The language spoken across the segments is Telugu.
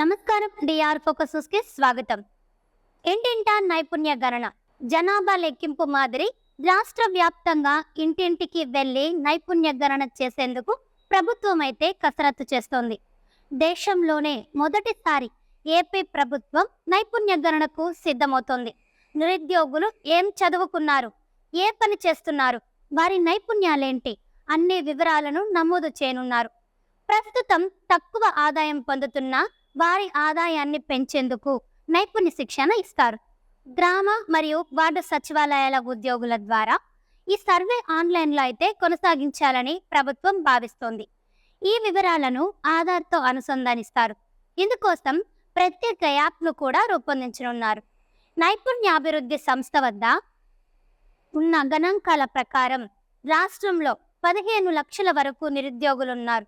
నమస్కారం డిఆర్ ఫోకసెస్కి స్వాగతం. ఇంటింటా నైపుణ్య గణన జనాభా లెక్కింపు మాదిరి రాష్ట్ర వ్యాప్తంగా ఇంటింటికి వెళ్ళి నైపుణ్య గణన చేసేందుకు ప్రభుత్వం అయితే కసరత్తు చేస్తోంది. దేశంలోనే మొదటిసారి ఏపీ ప్రభుత్వం నైపుణ్య గణనకు సిద్ధమవుతోంది. నిరుద్యోగులు ఏం చదువుకున్నారు ఏ పని చేస్తున్నారు వారి నైపుణ్యాలేంటి అన్ని వివరాలను నమోదు చేయనున్నారు. ప్రస్తుతం తక్కువ ఆదాయం పొందుతున్న వారి ఆదాయాన్ని పెంచేందుకు నైపుణ్య శిక్షణ ఇస్తారు. గ్రామ మరియు వార్డు సచివాలయాల ఉద్యోగుల ద్వారా ఈ సర్వే ఆన్లైన్లో అయితే కొనసాగించాలని ప్రభుత్వం భావిస్తోంది. ఈ వివరాలను ఆధార్తో అనుసంధానిస్తారు. ఇందుకోసం ప్రత్యేక యాప్ను కూడా రూపొందించనున్నారు. నైపుణ్యాభివృద్ధి సంస్థ వద్ద ఉన్న గణాంకాల ప్రకారం రాష్ట్రంలో పదిహేను లక్షల వరకు నిరుద్యోగులున్నారు.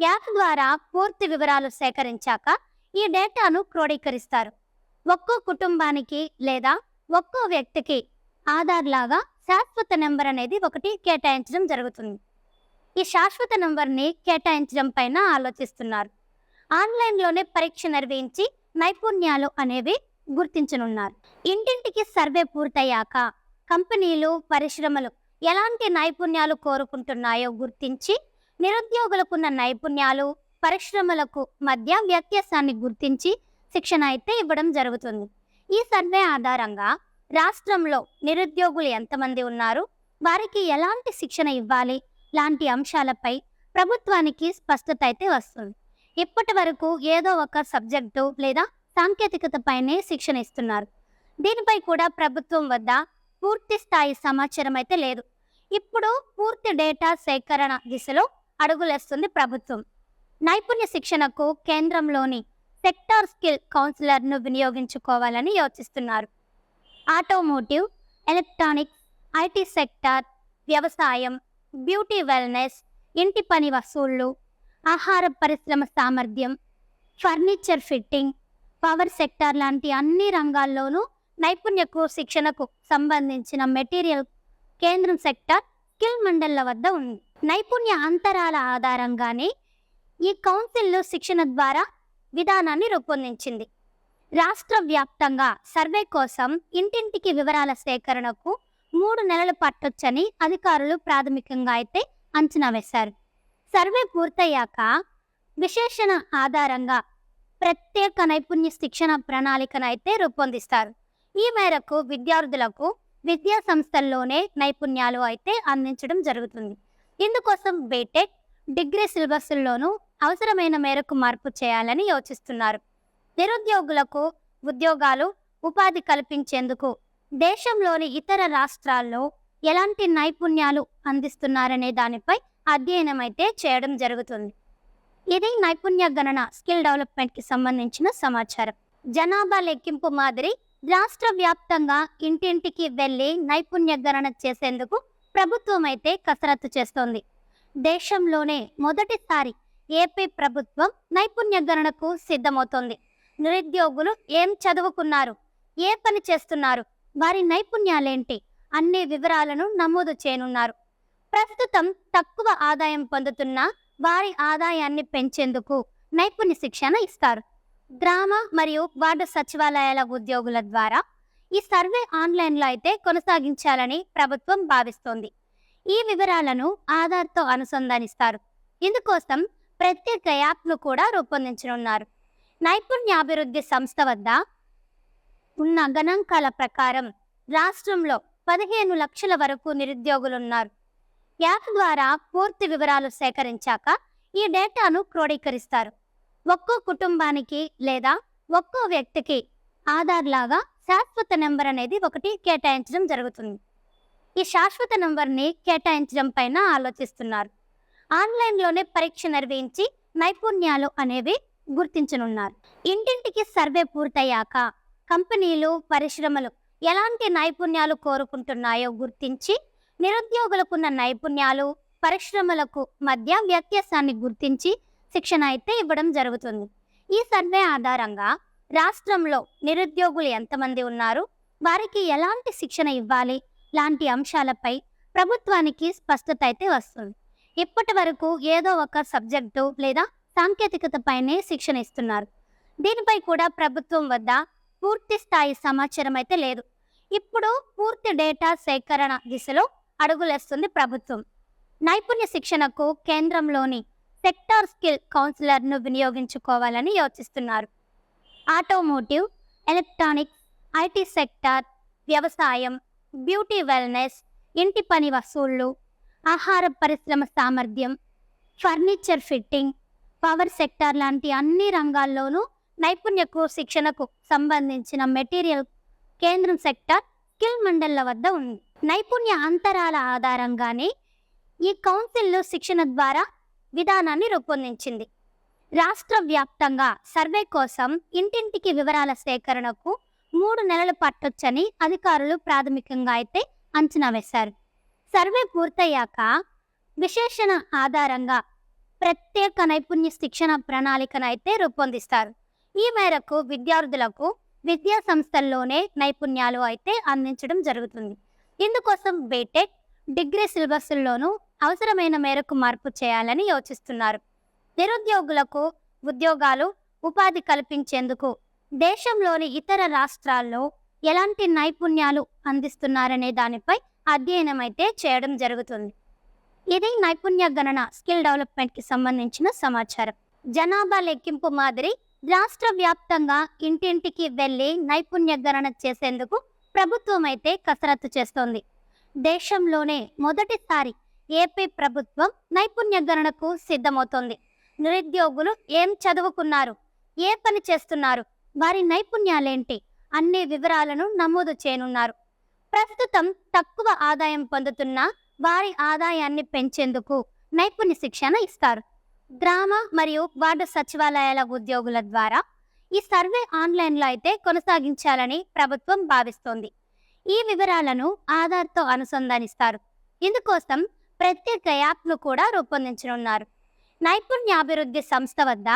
యాప్ ద్వారా పూర్తి వివరాలు సేకరించాక ఈ డేటాను క్రోడీకరిస్తారు. ఒక్కో కుటుంబానికి లేదా ఒక్కో వ్యక్తికి ఆధార్ లాగా శాశ్వత నెంబర్ అనేది ఒకటి కేటాయించడం జరుగుతుంది. ఈ శాశ్వత నెంబర్ని కేటాయించడం పైన ఆలోచిస్తున్నారు. ఆన్లైన్లోనే పరీక్ష నిర్వహించి నైపుణ్యాలు అనేవి గుర్తించనున్నారు. ఇంటింటికి సర్వే పూర్తయ్యాక కంపెనీలు పరిశ్రమలు ఎలాంటి నైపుణ్యాలు కోరుకుంటున్నాయో గుర్తించి నిరుద్యోగులకున్న నైపుణ్యాలు పరిశ్రమలకు మధ్య వ్యత్యాసాన్ని గుర్తించి శిక్షణ అయితే ఇవ్వడం జరుగుతుంది. ఈ సర్వే ఆధారంగా రాష్ట్రంలో నిరుద్యోగులు ఎంతమంది ఉన్నారు వారికి ఎలాంటి శిక్షణ ఇవ్వాలి లాంటి అంశాలపై ప్రభుత్వానికి స్పష్టత అయితే వస్తుంది. ఇప్పటి వరకు ఏదో ఒక సబ్జెక్టు లేదా సాంకేతికతపైనే శిక్షణ ఇస్తున్నారు. దీనిపై కూడా ప్రభుత్వం వద్ద పూర్తి స్థాయి సమాచారం అయితే లేదు. ఇప్పుడు పూర్తి డేటా సేకరణ దిశలో అడుగులేస్తుంది ప్రభుత్వం. నైపుణ్య శిక్షణకు కేంద్రంలోని సెక్టార్ స్కిల్ కౌన్సిలర్ను వినియోగించుకోవాలని యోచిస్తున్నారు. ఆటోమోటివ్ ఎలక్ట్రానిక్స్ ఐటీ సెక్టార్ వ్యవసాయం బ్యూటీ వెల్నెస్ ఇంటి పని వసూళ్ళు ఆహార పరిశ్రమ సామర్థ్యం ఫర్నిచర్ ఫిట్టింగ్ పవర్ సెక్టార్ లాంటి అన్ని రంగాల్లోనూ నైపుణ్యకు శిక్షణకు సంబంధించిన మెటీరియల్ కేంద్రం సెక్టార్ స్కిల్ మండళ్ళ వద్ద ఉంది. నైపుణ్య అంతరాల ఆధారంగానే ఈ కౌన్సిల్లో శిక్షణ ద్వారా విధానాన్ని రూపొందించింది. రాష్ట్ర వ్యాప్తంగా సర్వే కోసం ఇంటింటికి వివరాల సేకరణకు మూడు నెలలు పట్టొచ్చని అధికారులు ప్రాథమికంగా అయితే అంచనా వేశారు. సర్వే పూర్తయ్యాక విశేషణ ఆధారంగా ప్రత్యేక నైపుణ్య శిక్షణ ప్రణాళికను అయితే రూపొందిస్తారు. ఈ మేరకు విద్యార్థులకు విద్యా సంస్థల్లోనే నైపుణ్యాలు అయితే అందించడం జరుగుతుంది. ఇందుకోసం బీటెక్ డిగ్రీ సిలబస్ల్లోనూ అవసరమైన మేరకు మార్పు చేయాలని యోచిస్తున్నారు. నిరుద్యోగులకు ఉద్యోగాలు ఉపాధి కల్పించేందుకు దేశంలోని ఇతర రాష్ట్రాల్లో ఎలాంటి నైపుణ్యాలు అందిస్తున్నారనే దానిపై అధ్యయనం అయితే చేయడం జరుగుతుంది. ఇది నైపుణ్య గణన స్కిల్ డెవలప్మెంట్కి సంబంధించిన సమాచారం. జనాభా లెక్కింపు మాదిరి రాష్ట్ర వ్యాప్తంగా ఇంటింటికి వెళ్ళి నైపుణ్య గణన చేసేందుకు ప్రభుత్వం అయితే కసరత్తు చేస్తోంది. దేశంలోనే మొదటిసారి ఏపీ ప్రభుత్వం నైపుణ్య గణనకు సిద్ధమవుతోంది. నిరుద్యోగులు ఏం చదువుకున్నారు? ఏ పని చేస్తున్నారు? వారి నైపుణ్యాలేంటి? అన్ని వివరాలను నమోదు చేయనున్నారు. ప్రస్తుతం తక్కువ ఆదాయం పొందుతున్న వారి ఆదాయాన్ని పెంచేందుకు నైపుణ్య శిక్షణ ఇస్తారు. గ్రామ మరియు వార్డు సచివాలయాల ఉద్యోగుల ద్వారా ఈ సర్వే ఆన్లైన్లో అయితే కొనసాగించాలని ప్రభుత్వం భావిస్తోంది. ఈ వివరాలను ఆధార్తో అనుసంధానిస్తారు. ఇందుకోసం ప్రత్యేక యాప్ను కూడా రూపొందించనున్నారు. నైపుణ్యాభివృద్ధి సంస్థ వద్ద ఉన్న గణాంకాల ప్రకారం రాష్ట్రంలో పదిహేను లక్షల వరకు నిరుద్యోగులున్నారు. యాప్ ద్వారా పూర్తి వివరాలు సేకరించాక ఈ డేటాను క్రోడీకరిస్తారు. ఒక్కో కుటుంబానికి లేదా ఒక్కో వ్యక్తికి ఆధార్ లాగా శాశ్వత నెంబర్ అనేది ఒకటి కేటాయించడం జరుగుతుంది. ఈ శాశ్వత నెంబర్ని కేటాయించడం పైన ఆలోచిస్తున్నారు. ఆన్లైన్లోనే పరీక్ష నిర్వహించి నైపుణ్యాలు అనేవి గుర్తించనున్నారు. ఇంటింటికి సర్వే పూర్తయ్యాక కంపెనీలు పరిశ్రమలు ఎలాంటి నైపుణ్యాలు కోరుకుంటున్నాయో గుర్తించి నిరుద్యోగులకున్న నైపుణ్యాలు పరిశ్రమలకు మధ్య వ్యత్యాసాన్ని గుర్తించి శిక్షణ అయితే ఇవ్వడం జరుగుతుంది. ఈ సర్వే ఆధారంగా రాష్ట్రంలో నిరుద్యోగులు ఎంతమంది ఉన్నారు? వారికి ఎలాంటి శిక్షణ ఇవ్వాలి? లాంటి అంశాలపై ప్రభుత్వానికి స్పష్టత అయితే వస్తుంది. ఇప్పటి వరకు ఏదో ఒక సబ్జెక్టు లేదా సాంకేతికతపైనే శిక్షణ ఇస్తున్నారు. దీనిపై కూడా ప్రభుత్వం వద్ద పూర్తి స్థాయి సమాచారం అయితే లేదు. ఇప్పుడు పూర్తి డేటా సేకరణ దిశలో అడుగులేస్తుంది ప్రభుత్వం. నైపుణ్య శిక్షణకు కేంద్రంలోని సెక్టార్ స్కిల్ కౌన్సిలర్ను వినియోగించుకోవాలని యోచిస్తున్నారు. ఆటోమోటివ్ ఎలక్ట్రానిక్స్ ఐటీ సెక్టార్ వ్యవసాయం బ్యూటీ వెల్నెస్ ఇంటి పని వసూళ్ళు ఆహార పరిశ్రమ సామర్థ్యం ఫర్నిచర్ ఫిట్టింగ్ పవర్ సెక్టార్ లాంటి అన్ని రంగాల్లోనూ నైపుణ్యకు శిక్షణకు సంబంధించిన మెటీరియల్ కేంద్రం సెక్టార్ స్కిల్ మండళ్ళ వద్ద ఉంది. నైపుణ్య అంతరాల ఆధారంగానే ఈ కౌన్సిల్లో శిక్షణ ద్వారా విధానాన్ని రూపొందించింది. రాష్ట్ర వ్యాప్తంగా సర్వే కోసం ఇంటింటికి వివరాల సేకరణకు మూడు నెలలు పట్టొచ్చని అధికారులు ప్రాథమికంగా అయితే అంచనా వేశారు. సర్వే పూర్తయ్యాక విశేషణ ఆధారంగా ప్రత్యేక నైపుణ్య శిక్షణ ప్రణాళికను అయితే రూపొందిస్తారు. ఈ మేరకు విద్యార్థులకు విద్యా సంస్థల్లోనే నైపుణ్యాలు అయితే అందించడం జరుగుతుంది. ఇందుకోసం బీటెక్ డిగ్రీ సిలబస్లోనూ అవసరమైన మేరకు మార్పు చేయాలని యోచిస్తున్నారు. నిరుద్యోగులకు ఉద్యోగాలు ఉపాధి కల్పించేందుకు దేశంలోని ఇతర రాష్ట్రాల్లో ఎలాంటి నైపుణ్యాలు అందిస్తున్నారనే దానిపై అధ్యయనం అయితే చేయడం జరుగుతుంది. ఇది నైపుణ్య గణన స్కిల్ డెవలప్మెంట్కి సంబంధించిన సమాచారం. జనాభా లెక్కింపు మాదిరి రాష్ట్ర వ్యాప్తంగా ఇంటింటికి వెళ్ళి నైపుణ్య గణన చేసేందుకు ప్రభుత్వం అయితే కసరత్తు చేస్తోంది. దేశంలోనే మొదటిసారి ఏపీ ప్రభుత్వం నైపుణ్య గణనకు సిద్ధమవుతోంది. నిరుద్యోగులు ఏం చదువుకున్నారు? ఏ పని చేస్తున్నారు? వారి నైపుణ్యాలేంటి? అన్ని వివరాలను నమోదు చేయనున్నారు. ప్రస్తుతం తక్కువ ఆదాయం పొందుతున్న వారి ఆదాయాన్ని పెంచేందుకు నైపుణ్య శిక్షణ ఇస్తారు. గ్రామ మరియు వార్డు సచివాలయాల ఉద్యోగుల ద్వారా ఈ సర్వే ఆన్లైన్లో అయితే కొనసాగించాలని ప్రభుత్వం భావిస్తోంది. ఈ వివరాలను ఆధార్తో అనుసంధానిస్తారు. ఇందుకోసం ప్రత్యేక యాప్ను కూడా రూపొందించనున్నారు. నైపుణ్యాభివృద్ధి సంస్థ వద్ద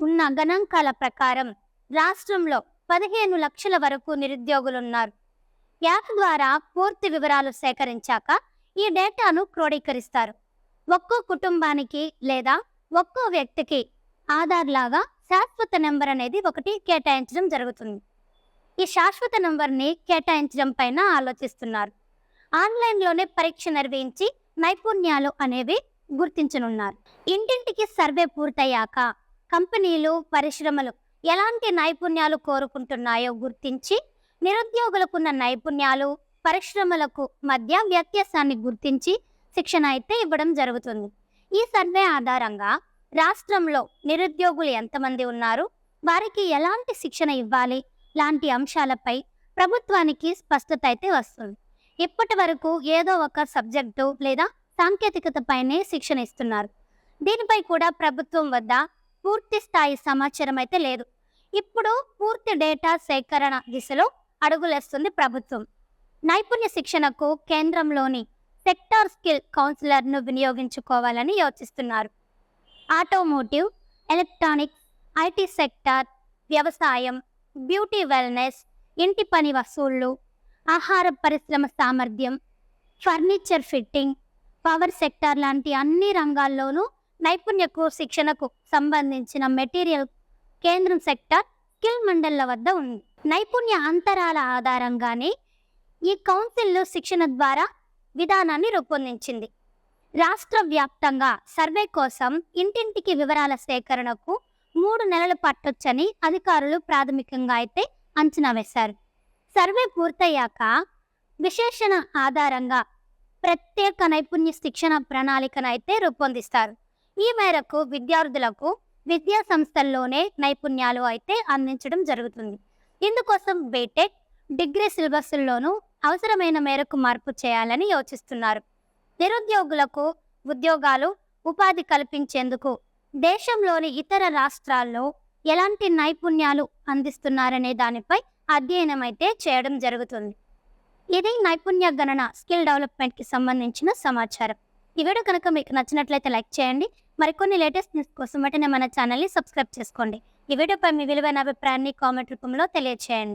ఉన్న గణాంకాల ప్రకారం రాష్ట్రంలో పదిహేను లక్షల వరకు నిరుద్యోగులున్నారు. యాప్ ద్వారా పూర్తి వివరాలు సేకరించాక ఈ డేటాను క్రోడీకరిస్తారు. ఒక్కో కుటుంబానికి లేదా ఒక్కో వ్యక్తికి ఆధార్ లాగా శాశ్వత నెంబర్ అనేది ఒకటి కేటాయించడం జరుగుతుంది. ఈ శాశ్వత నెంబర్ని కేటాయించడం పైన ఆలోచిస్తున్నారు. ఆన్లైన్లోనే పరీక్ష నిర్వహించి నైపుణ్యాలు అనేవి గుర్తించనున్నారు. ఇంటింటికి సర్వే పూర్తయ్యాక కంపెనీలు పరిశ్రమలు ఎలాంటి నైపుణ్యాలు కోరుకుంటున్నాయో గుర్తించి నిరుద్యోగులకున్న నైపుణ్యాలు పరిశ్రమలకు మధ్య వ్యత్యాసాన్ని గుర్తించి శిక్షణ అయితే ఇవ్వడం జరుగుతుంది. ఈ సర్వే ఆధారంగా రాష్ట్రంలో నిరుద్యోగులు ఎంతమంది ఉన్నారు వారికి ఎలాంటి శిక్షణ ఇవ్వాలి లాంటి అంశాలపై ప్రభుత్వానికి స్పష్టత అయితే వస్తుంది. ఇప్పటి వరకు ఏదో ఒక సబ్జెక్టు లేదా సాంకేతికతపైనే శిక్షణ ఇస్తున్నారు దీనిపై కూడా ప్రభుత్వం వద్ద పూర్తి స్థాయి సమాచారం అయితే లేదు. ఇప్పుడు పూర్తి డేటా సేకరణ దిశలో అడుగులేస్తుంది ప్రభుత్వం. నైపుణ్య శిక్షణకు కేంద్రంలోని సెక్టార్ స్కిల్ కౌన్సిలర్ను వినియోగించుకోవాలని యోచిస్తున్నారు. ఆటోమోటివ్ ఎలక్ట్రానిక్స్ ఐటీ సెక్టార్ వ్యవసాయం బ్యూటీ వెల్నెస్ ఇంటి పని వసూళ్ళు ఆహార పరిశ్రమ సామర్థ్యం ఫర్నిచర్ ఫిట్టింగ్ పవర్ సెక్టార్ లాంటి అన్ని రంగాల్లోనూ నైపుణ్యకు శిక్షణకు సంబంధించిన మెటీరియల్ కేంద్రం సెక్టార్ స్కిల్ మండళ్ళ వద్ద ఉంది. నైపుణ్య అంతరాల ఆధారంగానే ఈ కౌన్సిల్లో శిక్షణ ద్వారా విధానాన్ని రూపొందించింది. రాష్ట్ర వ్యాప్తంగా సర్వే కోసం ఇంటింటికి వివరాల సేకరణకు మూడు నెలలు పట్టొచ్చని అధికారులు ప్రాథమికంగా అయితే అంచనా వేశారు. సర్వే పూర్తయ్యాక విశేషణ ఆధారంగా ప్రత్యేక నైపుణ్య శిక్షణ ప్రణాళికను అయితే రూపొందిస్తారు. ఈ మేరకు విద్యార్థులకు విద్యా సంస్థల్లోనే నైపుణ్యాలు అయితే అందించడం జరుగుతుంది. ఇందుకోసం బీటెక్ డిగ్రీ సిలబస్లోనూ అవసరమైన మేరకు మార్పు చేయాలని యోచిస్తున్నారు. నిరుద్యోగులకు ఉద్యోగాలు ఉపాధి కల్పించేందుకు దేశంలోని ఇతర రాష్ట్రాల్లో ఎలాంటి నైపుణ్యాలు అందిస్తున్నారనే దానిపై అధ్యయనం అయితే చేయడం జరుగుతుంది. ఇది నైపుణ్య గణన స్కిల్ డెవలప్మెంట్కి సంబంధించిన సమాచారం. ఈ వీడియో కనుక మీకు నచ్చినట్లయితే లైక్ చేయండి. మరికొన్ని లేటెస్ట్ న్యూస్ కోసం వెంటనే మన ఛానల్ని సబ్స్క్రైబ్ చేసుకోండి. ఈ వీడియోపై మీ విలువైన అభిప్రాయాన్ని కామెంట్ రూపంలో తెలియచేయండి.